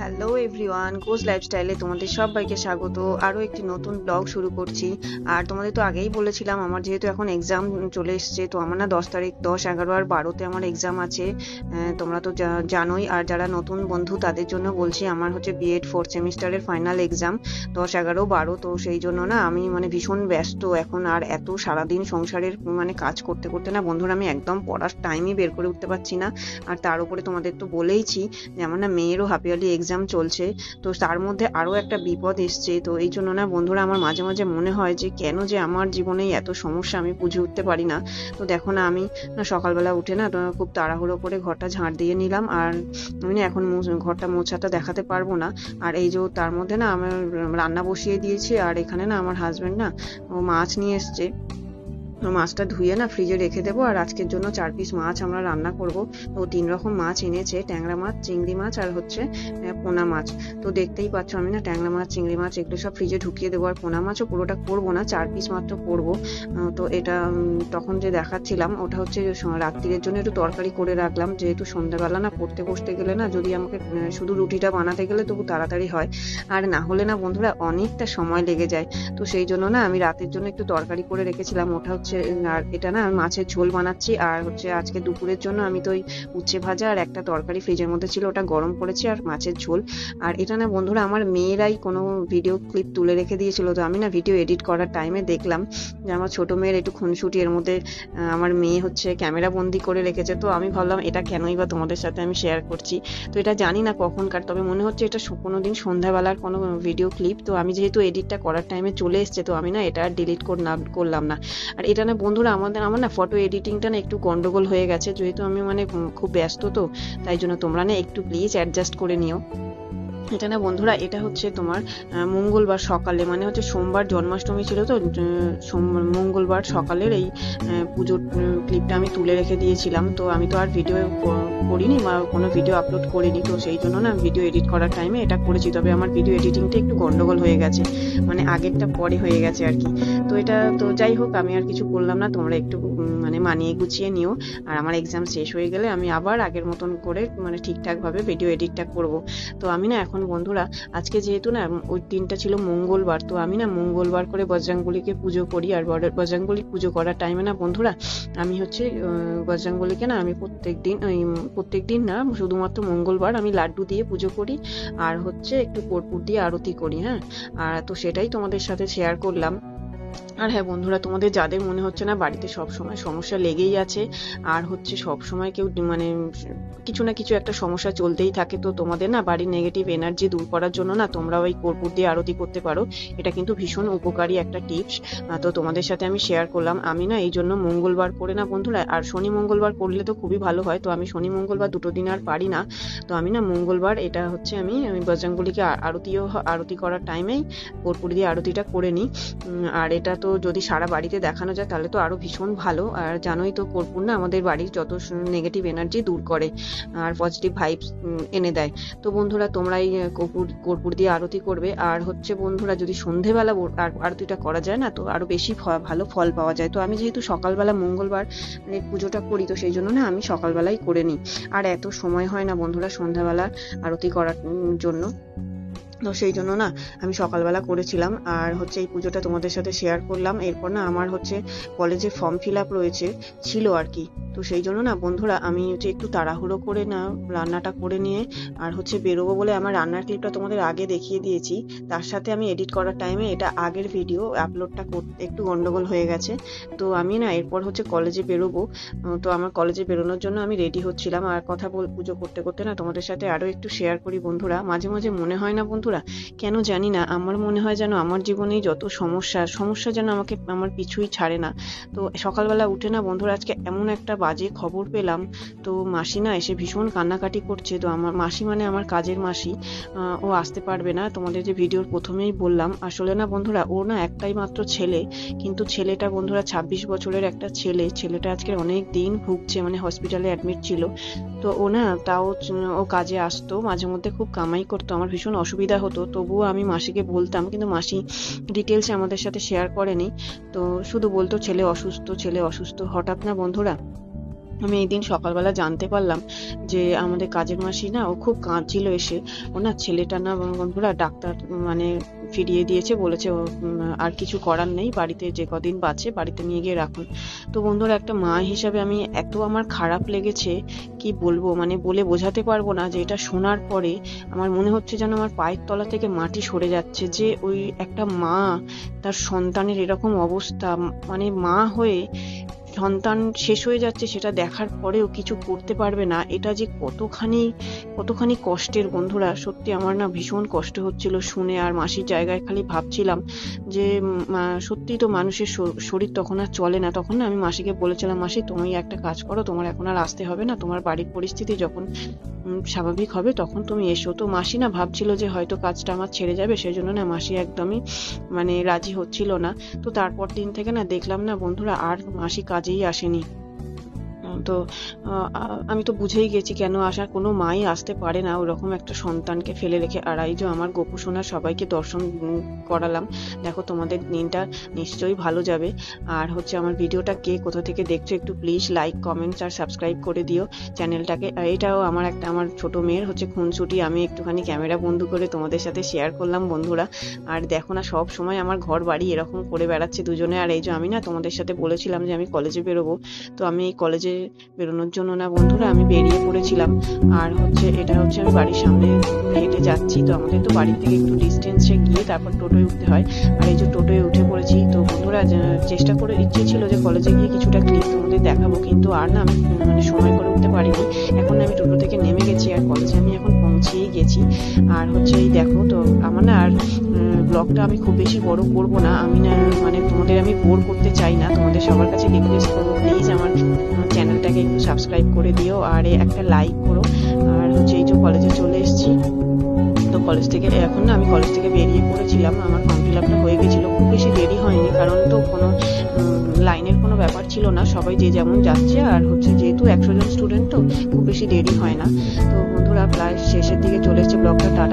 Hello everyone coach লাইফস্টাইলে তোমাদের সবাইকে স্বাগত। আরও একটি নতুন ব্লগ শুরু করছি। আর তোমাদের তো আগেই বলেছিলাম, আমার যেহেতু এখন এক্সাম চলে এসছে, তো আমার না দশ তারিখ, দশ, এগারো আর বারোতে আমার এক্সাম আছে। তোমরা তো জানোই। আর যারা নতুন বন্ধু, তাদের জন্য বলছি, আমার হচ্ছে বিএড ফোর্থ সেমিস্টারের ফাইনাল এক্সাম দশ, এগারো, বারো। তো সেই জন্য না, আমি মানে ভীষণ ব্যস্ত এখন। আর এত সারাদিন সংসারের মানে কাজ করতে করতে না, বন্ধুরা, আমি একদম পড়ার টাইমই বের করে উঠতে পারছি না। আর তার উপরে তোমাদের তো বলেইছি যে, আমার না মেয়েরও হাফ ইয়ারলি এক্সাম চলছে, তো তার মধ্যে আরও একটা বিপদ এসছে। তো এই জন্য না বন্ধুরা আমার মাঝে মাঝে মনে হয় যে, কেন যে আমার জীবনে এত সমস্যা আমি বুঝে উঠতে পারি না। তো দেখো না, আমি না সকালবেলা উঠে না খুব তাড়াহুড়ো করে ঘরটা ঝাঁট দিয়ে নিলাম। আর আমি না এখন ঘরটা মোছাটা দেখাতে পারব না। আর এই যে তার মধ্যে না আমার রান্না বসিয়ে দিয়েছি। আর এখানে না আমার হাজবেন্ড না মাছ নিয়ে এসছে। মাছটা ধুয়ে না ফ্রিজে রেখে দেবো, আর আজকের জন্য চার পিস মাছ আমরা রান্না করব। তো তিন রকম মাছ এনেছে, ট্যাংরা মাছ, চিংড়ি মাছ, আর হচ্ছে পোনা মাছ। তো দেখতেই পাচ্ছ আমি না ট্যাংরা মাছ, চিংড়ি মাছ, এগুলো সব ফ্রিজে ঢুকিয়ে দেবো, আর পোনা মাছও পুরোটা করব না, চার পিস মাত্র করব। তো এটা তখন যে দেখাচ্ছিলাম, ওটা হচ্ছে রাত্রিরের জন্য একটু তরকারি করে রাখলাম, যেহেতু সন্ধ্যাবেলা না পড়তে বসতে গেলে না, যদি আমাকে শুধু রুটিটা বানাতে গেলে তবু তাড়াতাড়ি হয়। আর না হলে না বন্ধুরা, অনেকটা সময় লেগে যায়। তো সেই জন্য না আমি রাতের জন্য একটু তরকারি করে রেখেছিলাম, ওটা হচ্ছে আর এটা না মাছের ঝোল বানাচ্ছি। আর হচ্ছে আজকে দুপুরের জন্য আমি তো ওই উচ্ছে ভাজা আর একটা তরকারি ফ্রিজের মধ্যে ছিল, ওটা গরম করেছি আর মাছের ঝোল। আর এটা না বন্ধুরা আমার মেয়েরাই কোনো ভিডিও ক্লিপ তুলে রেখে দিয়েছিল, তো আমি না ভিডিও এডিট করার টাইমে দেখলাম যে আমার ছোট মেয়ের একটু খুনসুটি এর মধ্যে আমার মেয়ে হচ্ছে ক্যামেরা বন্দি করে রেখেছে। তো আমি ভাবলাম এটা কেনই বা তোমাদের সাথে আমি শেয়ার করছি? তো এটা জানি না কখনকার, তবে মনে হচ্ছে এটা সু- কোনোদিন সন্ধ্যাবেলার কোনো ভিডিও ক্লিপ তো আমি যেহেতু এডিটটা করার টাইমে চলে এসছে, তো আমি না এটা ডিলিট করলাম না। আর এটা না, বন্ধুরা, আমাদের, আমার না ফটো এডিটিংটা না একটু গন্ডগোল হয়ে গেছে, যেহেতু আমি মানে খুব ব্যস্ত তো, তাই জন্য তোমরা না একটু প্লিজ অ্যাডজাস্ট করে নিও। এটা না বন্ধুরা, এটা হচ্ছে তোমার মঙ্গলবার সকালে মানে হচ্ছে সোমবার জন্মাষ্টমী ছিল তো মঙ্গলবার সকালের এই পুজোর ক্লিপটা আমি তুলে রেখে দিয়েছিলাম। তো আমি তো আর ভিডিও করিনি বা কোনো ভিডিও আপলোড করিনি, তো সেই জন্য না ভিডিও এডিট করার টাইমে এটা করেছি। তবে আমার ভিডিও এডিটিংটা একটু গন্ডগোল হয়ে গেছে মানে আগেরটা পরে হয়ে গেছে আর কি। তো এটা, তো যাই হোক, আমি আর কিছু করলাম না, তোমরা একটু মানে মানিয়ে গুছিয়ে নিও। আর আমার এক্সাম শেষ হয়ে গেলে আমি আবার আগের মতন করে মানে ঠিকঠাকভাবে ভিডিও এডিটটা করব। তো আমি না এখন বন্ধুরা, আজকে যেহেতু না ওই দিনটা ছিল মঙ্গলবার, তো আমি না মঙ্গলবার করে বজরাঙ্গলিকে পুজো করি। আর বজরাঙ্গলি পুজো করার টাইমে না বন্ধুরা, আমি হচ্ছে বজরাঙ্গলিকে না আমি প্রত্যেক দিন প্রত্যেক দিন না শুধুমাত্র মঙ্গলবার আমি লাড্ডু দিয়ে পুজো করি। আর হচ্ছে একটু কর্পূর দিয়ে আরতি করি হ্যাঁ? আর তো সেটাই তোমাদের সাথে শেয়ার করলাম। আর হ্যাঁ বন্ধুরা, তোমাদের যাদের মনে হচ্ছে না বাড়িতে সব সময় সমস্যা লেগেই আছে, আর হচ্ছে সব সময় কেউ মানে কিছু না কিছু একটা সমস্যা চলতেই থাকে, তো তোমাদের না বাড়ির নেগেটিভ এনার্জি দূর করার জন্য না তোমরা ওই কর্পূর দিয়ে আরতি করতে পারো। এটা কিন্তু ভীষণ উপকারী একটা টিপস তো তোমাদের সাথে আমি শেয়ার করলাম। আমি না এই জন্য মঙ্গলবার করে না বন্ধুরা, আর শনি মঙ্গলবার করলে তো খুবই ভালো হয়, তো আমি শনি মঙ্গলবার দুটো দিন আর পারি না। তো আমি না মঙ্গলবার এটা হচ্ছে আমি আমি বজরঙ্গলিকে আরতিও আরতি করার টাইমেই কর্পূর দিয়ে আরতিটা করে নিই। আর এটা তো যদি সারা বাড়িতে দেখানো যায়, তাহলে তো আরও ভীষণ ভালো। আর জানোই তো কর্পূর না আমাদের বাড়ির যত নেগেটিভ এনার্জি দূর করে আর পজিটিভ ভাইবস এনে দেয়। তো বন্ধুরা তোমরাই কর্পূর কর্পূর দিয়ে আরতি করবে। আর হচ্ছে বন্ধুরা, যদি সন্ধেবেলা আর- আরতিটা করা যায় না, তো আরও বেশি ভালো ফল পাওয়া যায়। তো আমি যেহেতু সকালবেলা মঙ্গলবার মানে পুজোটা করি, তো সেই জন্য না আমি সকালবেলাই করে নিই। আর এত সময় হয় না বন্ধুরা সন্ধ্যাবেলা আরতি করার জন্য। তো সেই জন্য না, আমি সকালবেলা করেছিলাম। আর হচ্ছে এই পুজোটা তোমাদের সাথে শেয়ার করলাম। এরপর না আমার হচ্ছে কলেজে ফর্ম ফিল আপ রয়েছে, ছিল আর কি। তো সেই জন্য না বন্ধুরা আমি হচ্ছে একটু তাড়াহুড়ো করে না রান্নাটা করে নিয়ে আর হচ্ছে বেরোবো বলে আমার রান্নার ক্লিপটা তোমাদের আগে দেখিয়ে দিয়েছি, তার সাথে আমি এডিট করার টাইমে এটা আগের ভিডিও আপলোডটা করতে একটু গন্ডগোল হয়ে গেছে। তো আমি না এরপর হচ্ছে কলেজে বেরোবো তো আমার কলেজে বেরোনোর জন্য আমি রেডি হচ্ছিলাম। আর কথা বল, পুজো করতে করতে না তোমাদের সাথে আরও একটু শেয়ার করি বন্ধুরা। মাঝে মাঝে মনে হয় না বন্ধুরা, কেন জানি না, আমার মনে হয় যেন আমার জীবনেই যত সমস্যা সমস্যা যেন আমাকে, আমার পিছুই ছাড়ে না। তো সকালবেলা উঠে না বন্ধুরা আজকে এমন একটা বাজে খবর পেলাম। তো মাসি না এসে ভীষণ কান্নাকাটি করছে। তো আমার মাসি মানে আমার কাজের মাসি ও আসতে পারবে না। তোমাদের যে ভিডিওর প্রথমেই বললাম, আসলে না বন্ধুরা, ও না একটাই মাত্র ছেলে। কিন্তু ছেলেটা বন্ধুরা ছাব্বিশ বছরের একটা ছেলে। ছেলেটা আজকে অনেক দিন ভুগছে মানে হসপিটালে অ্যাডমিট ছিল। তো ও না তাও, ও কাজে আসতো, মাঝে মধ্যে খুব কামাই করতো, আমার ভীষণ অসুবিধা হতো। তবুও আমি মাসিকে বলতাম, কিন্তু মাসি ডিটেলসে আমাদের সাথে শেয়ার করেনি। তো শুধু বলতো, ছেলে অসুস্থ ছেলে অসুস্থ। হঠাৎ না বন্ধুরা আমি এই দিন সকালবেলা জানতে পারলাম যে আমাদের কাজের মাসি না, ও খুব কাঁদছিল এসে। ওনার ছেলেটা না বন্ধুরা ডাক্তার মানে ফিরিয়ে দিয়েছে, বলেছে ও আর কিছু করার নেই, বাড়িতে যে কদিন বাঁচে বাড়িতে নিয়ে গিয়ে রাখুন। তো বন্ধুরা, একটা মা হিসাবে আমি এত আমার খারাপ লেগেছে, কি বলব? মানে বলে বোঝাতে পারব না যে এটা শোনার পরে আমার মনে হচ্ছে যেন আমার পায়ের তলা থেকে মাটি সরে যাচ্ছে যে ওই একটা মা, তার সন্তানের এরকম অবস্থা। মানে মা হয়ে সন্তান শেষ হয়ে যাচ্ছে, সেটা দেখার পরেও কিছু করতে পারবে না। এটা যে কতখানি কতখানি কষ্টের বন্ধুরা, সত্যি আমার না ভীষণ কষ্ট হচ্ছিল শুনে আর মাসির জায়গায় খালি ভাবছিলাম যে সত্যি তো মানুষের শরীর তখন আর চলে না। তখন না আমি মাসিকে বলেছিলাম, মাসি, তুমি একটা কাজ করো, তোমার এখন আর আসতে হবে না। তোমার বাড়ির পরিস্থিতি যখন স্বাভাবিক হবে, তখন তুমি এসো। তো মাসি না ভাবছিল যে হয়তো কাজটা আমার ছেড়ে যাবে সেই জন্য না মাসি একদমই মানে রাজি হচ্ছিল না। তো তারপর দিন থেকে না দেখলাম না বন্ধুরা, আর মাসি কাজেই আসেনি। তো আমি তো বুঝেই গেছি কেন আসার কোনো মাই আসতে পারে না। ওরকম একটা সন্তানকে ফেলে রেখে আর এই যে আমার গোপু সোনা সবাইকে দর্শন করালাম। দেখো তোমাদের দিনটা নিশ্চয়ই ভালো যাবে। আর হচ্ছে আমার ভিডিওটা কে কোথা থেকে দেখছ একটু প্লিজ লাইক কমেন্টস আর সাবস্ক্রাইব করে দিও চ্যানেলটাকে। এটাও আমার একটা, আমার ছোট মেয়ের হচ্ছে খুনসুটি। আমি একটুখানি ক্যামেরা বন্ধু করে তোমাদের সাথে শেয়ার করলাম বন্ধুরা। আর দেখো না, সব সময় আমার ঘর বাড়ি এরকম করে বেড়াচ্ছে দুজনে। আর এই যে আমি না তোমাদের সাথে বলেছিলাম যে আমি কলেজে বেরোবো। তো আমি এই কলেজে বেরোনোর জন্য না, বন্ধুরা, আমি বেরিয়ে পড়েছিলাম। আর হচ্ছে, এটা হচ্ছে আমি বাড়ির সামনে হেঁটে যাচ্ছি, তো আমাদের তো বাড়ি থেকে একটু ডিস্টেন্সে গিয়ে তারপর টোটোয় উঠতে হয়। আর এই যে টোটোয় উঠে পড়েছি, তো বন্ধুরা চেষ্টা করে, ইচ্ছে ছিল যে কলেজে গিয়ে কিছুটা ক্লিপ তোমাদের দেখাবো, কিন্তু আর না, আমি মানে সময় করে উঠতে পারিনি। এখন আমি টোটো থেকে নেমে গেছি আর কলেজে আমি এখন পৌঁছেই গেছি। আর হচ্ছে, এই দেখো, তো আমার না আর ব্লগটা আমি খুব বেশি বড় করব না। আমি না মানে তোমাদের আমি বোর করতে চাই না। তোমাদের সবার কাছে রিকোয়েস্ট করব প্লিজ আমার চ্যানেলটাকে একটু সাবস্ক্রাইব করে দিও আর একটা লাইক করো। আর হচ্ছে এই যে কলেজে চলে এসেছি। তো কলেজ থেকে এখন না আমি কলেজ থেকে বেরিয়ে পড়েছিলাম। আমার ফর্ম ফিল আপটা হয়ে গেছিল। খুব বেশি দেরি হয়নি। কারণ তো কোনো লাইনের কোনো ব্যাপার ছিল না। সবাই যে যেমন যাচ্ছে। আর হচ্ছে যেহেতু একশো জন স্টুডেন্ট তো, খুব বেশি দেরি হয় না। তো বন্ধুরা প্রায় শেষের দিকে চলে এসেছে। ব্লগটা টাটা।